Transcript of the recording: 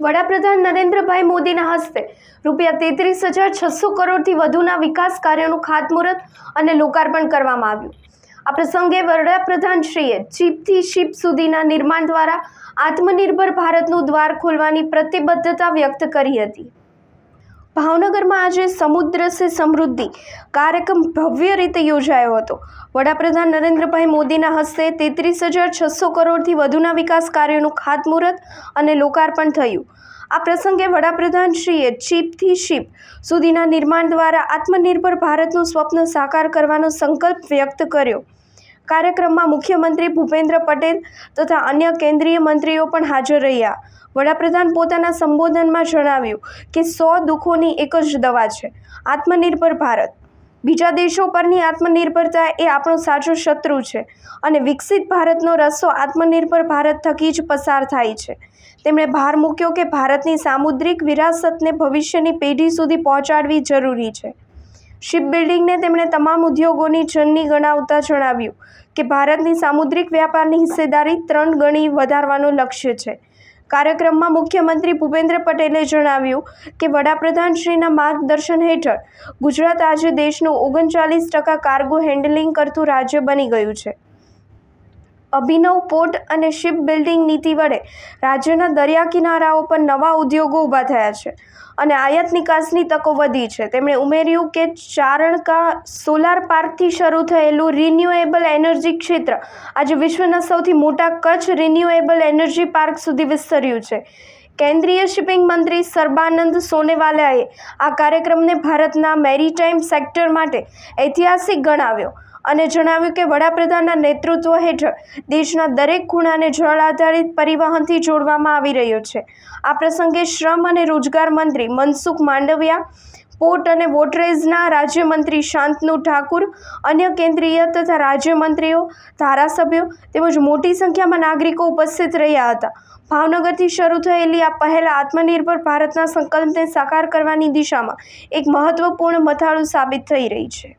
વડાપ્રધાન નરેન્દ્રભાઈ મોદીના હસ્તે રૂપિયા તેત્રીસ હજાર છસો કરોડથી વધુના વિકાસ કાર્યોનું ખાતમુહૂર્ત અને લોકાર્પણ કરવામાં આવ્યું. આ પ્રસંગે વડાપ્રધાનશ્રીએ ચીપથી શિપ સુધીના નિર્માણ દ્વારા આત્મનિર્ભર ભારતનું દ્વાર ખોલવાની પ્રતિબદ્ધતા વ્યક્ત કરી હતી. ભાવનગરમાં આજે સમુદ્ર સે સમૃદ્ધિ કાર્યક્રમ ભવ્ય રીતે યોજાયો હતો. વડાપ્રધાન નરેન્દ્રભાઈ મોદીના હસ્તે તેત્રીસ હજાર છસો કરોડથી વધુના વિકાસ કાર્યોનું ખાતમુહૂર્ત અને લોકાર્પણ થયું. આ પ્રસંગે વડાપ્રધાનશ્રીએ ચીપથી શિપ સુધીના નિર્માણ દ્વારા આત્મનિર્ભર ભારતનું સ્વપ્ન સાકાર કરવાનો સંકલ્પ વ્યક્ત કર્યો. કાર્યક્રમમાં મુખ્યમંત્રી ભૂપેન્દ્ર પટેલ તથા અન્ય કેન્દ્રીય મંત્રીઓ પણ હાજર રહ્યા. વડાપ્રધાન પોતાના સંબોધનમાં જણાવ્યું કે, સો દુઃખોની એક જ દવા છે, આત્મનિર્ભર ભારત. બીજા દેશો પરની આત્મનિર્ભરતા એ આપણો સાચો શત્રુ છે અને વિકસિત ભારતનો રસ્તો આત્મનિર્ભર ભારત થકી જ પસાર થાય છે. તેમણે ભાર મૂક્યો કે, ભારતની સામુદ્રિક વિરાસતને ભવિષ્યની પેઢી સુધી પહોંચાડવી જરૂરી છે. શિપ બિલ્ડિંગને તેમણે તમામ ઉદ્યોગોની જનની ગણાવતા જણાવ્યું કે ભારતની સામુદ્રિક વ્યાપારની હિસ્સેદારી ત્રણ ગણી વધારવાનું લક્ષ્ય છે. કાર્યક્રમમાં મુખ્યમંત્રી ભૂપેન્દ્ર પટેલે જણાવ્યું કે વડાપ્રધાનશ્રીના માર્ગદર્શન હેઠળ ગુજરાત આજે દેશનું ઓગણચાલીસ ટકા કાર્ગો હેન્ડલિંગ કરતું રાજ્ય બની ગયું છે. અભિનવ પોર્ટ અને શિપ બિલ્ડિંગ નીતિ વડે રાજ્યના દરિયા કિનારાઓ પર નવા ઉદ્યોગો ઊભા થયા છે અને આયાત નિકાસની તકો વધી છે. તેમણે ઉમેર્યું કે ચારણકા સોલાર પાર્કથી શરૂ થયેલું રિન્યુએબલ એનર્જી ક્ષેત્ર આજે વિશ્વના સૌથી મોટા કચ્છ રિન્યુએબલ એનર્જી પાર્ક સુધી વિસ્તર્યું છે. કેન્દ્રીય શિપિંગ મંત્રી સર્બાનંદ સોનેવાલાએ આ કાર્યક્રમને ભારતના મેરીટાઈમ સેક્ટર માટે ઐતિહાસિક ગણાવ્યો. અને જણાવ્યું કે વડાપ્રધાનના નેતૃત્વ હેઠળ દેશના દરેક ખૂણાને જળ આધારિત પરિવહનથી જોડવામાં આવી રહ્યો છે. આ પ્રસંગે શ્રમ અને રોજગાર મંત્રી મનસુખ માંડવિયા, પોર્ટ અને વોટરેઝના રાજ્યમંત્રી શાંતનુ ઠાકુર, અન્ય કેન્દ્રીય તથા રાજ્યમંત્રીઓ, ધારાસભ્યો તેમજ મોટી સંખ્યામાં નાગરિકો ઉપસ્થિત રહ્યા હતા. ભાવનગરથી શરૂ થયેલી આ પહેલ આત્મનિર્ભર ભારતના સંકલ્પને સાકાર કરવાની દિશામાં એક મહત્વપૂર્ણ મથાળું સાબિત થઈ રહી છે.